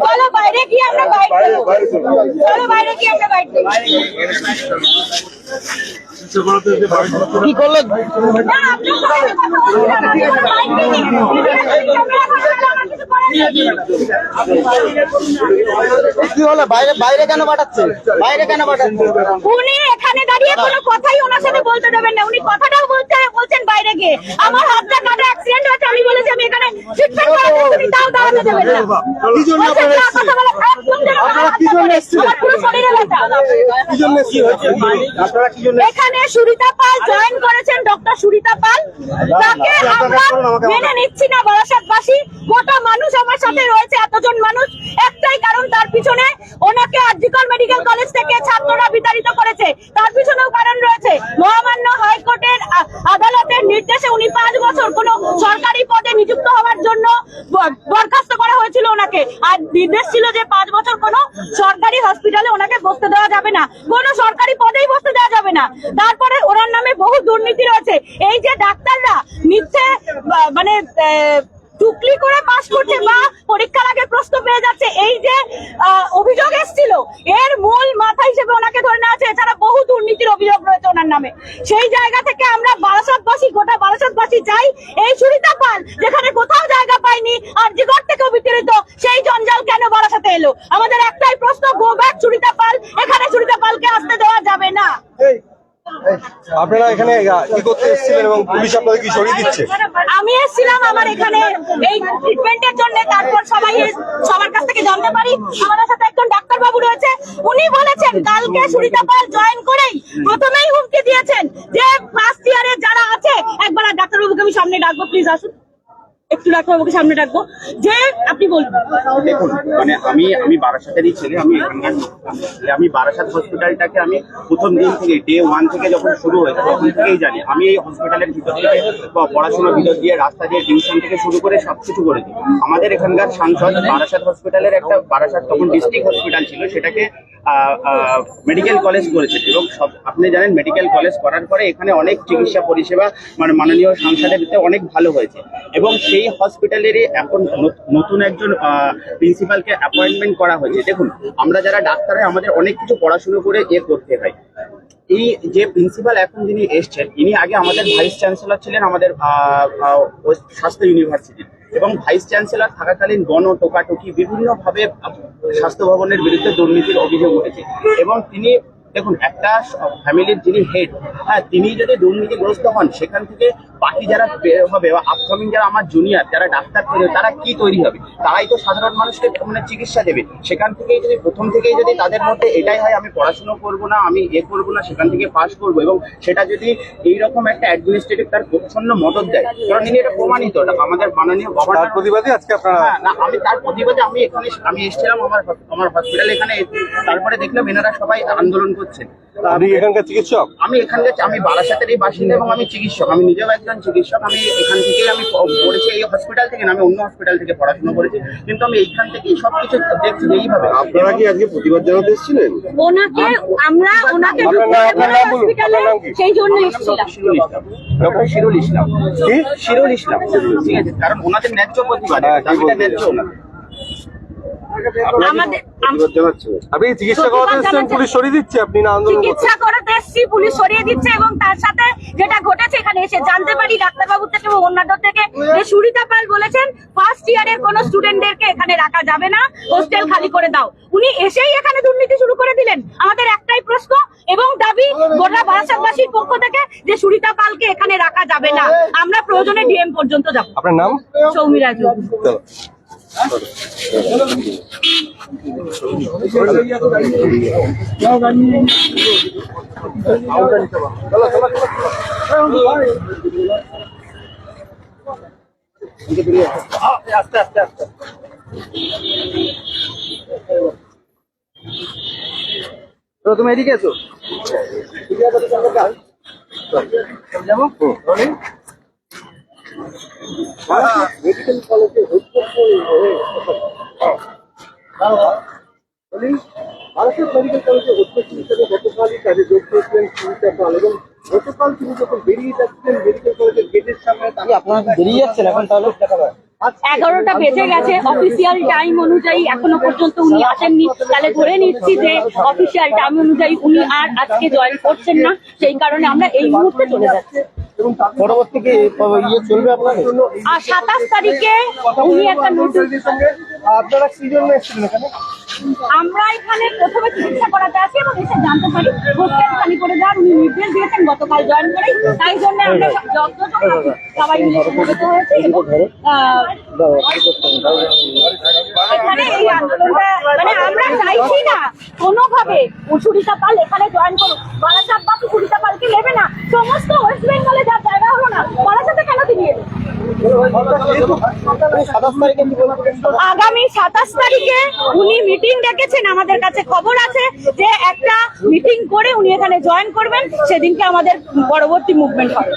চলো বাইরে গিয়ে আমরা বাইট চলো বাইরে গিয়ে আমরা বাইট কি করল? কি হলো? বাইরে বাইরে কেন পাঠাচ্ছে? বাইরে কেন পাঠাচ্ছে? উনি এখানে দাঁড়িয়ে কোনো কথাই ওনার সাথে বলতে দেবেন না। উনি কথাটাও বলতে বলছেন বাইরে গিয়ে। আমার হাতটা কাটা অ্যাক্সিডেন্ট হয়েছে আমি বলেছি আমি এখানে ট্রিটমেন্ট করাবো তুমি তাও দাঁড়াতে দেবেন না। কি জন্য আপনারা আপনারা কি জন্য এসেছিলেন? পুরো শরীরে ব্যথা। কি জন্য আপনারা কি জন্য এখানে সুরিতা পাল জয়েন করেছেন ডক্টর সুরিতা পাল। তাকে আমরা মেনে নিচ্ছি না বারাসাতবাসী। গোটা মানুষ আমার সাথে রয়েছে এতজন মানুষ। একটাই কারণ, তার পিছনে ওনাকে আরজিকর মেডিকেল কলেজ থেকে ছাত্ররা বিতাড়িত করেছে। তার পিছনেও কারণ রয়েছে। মহামান্য হাইকোর্টের আদালতের নির্দেশে উনি পাঁচ বছর কোনো সরকারি পদে নিযুক্ত হওয়ার জন্য বরখাস্ত করা হয়েছিল ওনাকে। আর নির্দেশ ছিল যে পাঁচ বছর কোনো সরকারি হসপিটালে ওনাকে বসতে দেওয়া যাবে না। কোনো সরকারি পদেই বসতে দেওয়া যাবে না। তারপরে ওনার নামে বহু দুর্নীতি রয়েছে। এই যে ডাক্তাররা মিথ্যে মানে আহ, করে পাস করছে বা পরীক্ষার আগে প্রশ্ন পেয়ে যাচ্ছে। এই যে অভিযোগ এসেছিল এর মূল মাথা হিসেবে ওনাকে ধরে নেওয়া আছে এছাড়া বহু দুর্নীতির অভিযোগ রয়েছে ওনার নামে। সেই জায়গা থেকে আমরা বারাসাতবাসী গোটা বারাসাতবাসী চাই এই সুরিতা পাল যেখানে কোথাও জায়গা পাইনি আর জিগর থেকেও বিতাড়িত সেই জঞ্জাল কেন বারাসাতে এলো? আমাদের একটাই প্রশ্ন গো ব্যাক সুরিতা পাল। এখানে সুরিতা পালকে আসতে দেওয়া যাবে না। আপনারা এখানে কি করতে এসেছিলেন এবং পুলিশ আপনাদের কি সরিয়ে দিচ্ছে? আমি এসেছিলাম আমার এখানে এই ট্রিটমেন্টের জন্য, তারপর সবাই সবার কাছ থেকে জানতে পারি। আমাদের সাথে একজন ডাক্তার বাবু রয়েছে। উনি বলেছেন, কালকে সুরিতা পাল জয়েন করেই প্রথমেই হুমকি দিয়েছেন যে ফার্স্ট ইয়ারে যারা আছে, একবার ডাক্তার বাবুকে আমি সামনে ডাকবো প্লিজ আসুন। একটু ডাক্তার বাবুকে সামনে ডাকবো। যে আপনি বলুন। দেখুন মানে আমি আমি বারাসাতেরই ছেলে, আমি এখানকার। আমি বারাসাত হসপিটালটাকে আমি প্রথম দিন থেকে ডে ওয়ান থেকে যখন শুরু হয়েছে, তখন থেকেই জানি। আমি এই হসপিটালের ভিতর থেকে পড়াশোনার ভিতর দিয়ে রাস্তা দিয়ে টিউশন থেকে শুরু করে সবকিছু করেছি। আমাদের এখানকার সাংসদ বারাসাত হসপিটালের একটা, বারাসাত তখন ডিস্ট্রিক্ট হসপিটাল ছিল, সেটাকে মেডিকেল কলেজ করেছে। এবং সব, আপনি জানেন মেডিকেল কলেজ করার পরে এখানে অনেক চিকিৎসা পরিষেবা মানে মাননীয় সাংসদের ভিতরে অনেক ভালো হয়েছে। এবং সেই হসপিটালেরই এখন নতুন একজন প্রিন্সিপালকে অ্যাপয়েন্টমেন্ট করা হয়েছে। দেখুন, আমরা যারা ডাক্তার, আমাদের অনেক কিছু পড়াশুনো করে এ করতে হয়। এই যে প্রিন্সিপাল এখন যিনি এসছেন, ইনি আগে আমাদের ভাইস চ্যান্সেলর ছিলেন, আমাদের স্বাস্থ্য ইউনিভার্সিটির এবং ভাইস চ্যান্সেলর থাকাকালীন গণ টোকাটুকি বিভিন্নভাবে স্বাস্থ্য ভবনের বিরুদ্ধে দুর্নীতির অভিযোগ উঠেছে। এবং তিনি দেখুন একটা ফ্যামিলির যিনি হেড হ্যাঁ তিনি যদি দুর্নীতিগ্রস্ত হন সেখান থেকে বাকি যারা হবে বা আপকামিং যারা আমার জুনিয়র যারা ডাক্তার তৈরি তারা কি তৈরি হবে? তারাই তো সাধারণ মানুষকে মানে চিকিৎসা দেবে। সেখান থেকেই যদি প্রথম থেকেই যদি তাদের মধ্যে এটাই হয় আমি পড়াশুনো করব না আমি এ করব না সেখান থেকে পাস করব এবং সেটা যদি এইরকম একটা অ্যাডমিনিস্ট্রেটিভ তার প্রচ্ছন্ন মদত দেয় কারণ তিনি এটা প্রমাণিত আমাদের মাননীয় গভর্নর প্রতিবাদে আজকে আপনারা হ্যাঁ না আমি তার প্রতিবাদে আমি এখানে আমি এসেছিলাম আমার আমার হসপিটাল এখানে তারপরে দেখলাম এনারা সবাই আন্দোলন করছেন আপনি এখানকার চিকিৎসক? আমি এখানকার আমি বারাসাতেরই বাসিন্দা এবং আমি চিকিৎসক। আমি নিজেও একজন চিকিৎসক। আমি এখান থেকেই আমি পড়েছি এই হসপিটাল থেকে না আমি অন্য হসপিটাল থেকে পড়াশোনা করেছি। কিন্তু আমি এইখান থেকেই সবকিছু দেখছি এইভাবে আপনারা কি আজকে প্রতিবাদ জানাতে এসেছিলেন? ওনাকে আমরা ওনাকে আপনার নাম- আপনার নাম বলুন, হসপিটালে আপনার নাম কি? সেই জন্য এসেছিলাম। ডক্টর শিরুল ইসলাম। শিরুল ইসলাম। কি? শিরুল ইসলাম। ঠিক আছে কারণ ওনাদের ন্যায্য প্রতিবাদ। হ্যাঁ? ন্যায্য ওনাদের। আমাদের আপনি চিকিৎসা করাতে এসেছেন পুলিশ সরিয়ে দিচ্ছে আপনি না আন্দোলন চিকিৎসা করাতে এসছি পুলিশ সরিয়ে দিচ্ছে এবং তার সাথে যেটা ঘটেছে এখানে এসে জানতে পারি ডাক্তারবাবু থেকে এবং অন্যদের থেকে যে সুরিতা পাল বলেছেন ফার্স্ট ইয়ারের কোন স্টুডেন্টদেরকে এখানে রাখা যাবে না হোস্টেল খালি করে দাও। উনি এসেই এখানে দুর্নীতি শুরু করে দিলেন। আমাদের একটাই প্রশ্ন এবং দাবি গোটা বারাসাতবাসীর পক্ষ থেকে যে সুরিতা পালকে এখানে রাখা যাবে না। আমরা প্রয়োজনে ডিএম পর্যন্ত যাব। আপনার নাম? সৌমিরাজ। আস্তে আস্তে আস্তে তুমি এদিকে এসো। যাব? মেডিকেল কলেজে বলি বারাসাত মেডিকেল কলেজে অধ্যক্ষ হিসেবে গতকালই কাজে যোগ করেছিলেন সুমিতা পাল এবং গতকাল তিনি যখন বেরিয়ে যাচ্ছেন মেডিকেল কলেজের গেটের সামনে তাকে আপনারা বেরিয়ে যাচ্ছেন এখন তাহলে? এগারোটা বেজে গেছে। অফিসিয়াল টাইম অনুযায়ী এখনও পর্যন্ত উনি আসেননি। তাহলে ধরে নিচ্ছি যে অফিসিয়াল টাইম অনুযায়ী উনি আর আজকে জয়েন করছেন না। সেই কারণে আমরা এই মুহূর্তে চলে যাচ্ছি। পরবর্তী কি ইয়ে চলবে আপনাদের? আর সাতাশ তারিখে উনি একটা নোটিশ আপনারা কি জন্য এসেছিলেন এখানে? আমরা এখানে প্রথমে চিকিৎসা করাতে আসি এবং এসে জানতে পারি হোস্টেল খালি করে দেওয়ার উনি নির্দেশ দিয়েছেন গতকাল জয়েন করে তাই জন্য আমরা সব- সবাই মিলে সমবেত হয়েছি এবং, এখানে এই আন্দোলনটা মানে আমরা চাইছি না কোনোভাবে সুরিতা পাল এখানে জয়েন করুক। বারাসাতবাসী সুরিতা পালকে নেবে না। সমস্ত ওয়েস্ট বেঙ্গলে যার জায়গা হলো না বারাসাতে কেন তিনি এলেন? সাতাশ তারিখে কি বলবেন আগামী সাতাশ তারিখে উনি মিটিং ডেকেছেন, আমাদের কাছে খবর আছে যে একটা মিটিং করে উনি এখানে জয়েন করবেন, সেদিনকে আমাদের পরবর্তী মুভমেন্ট হবে।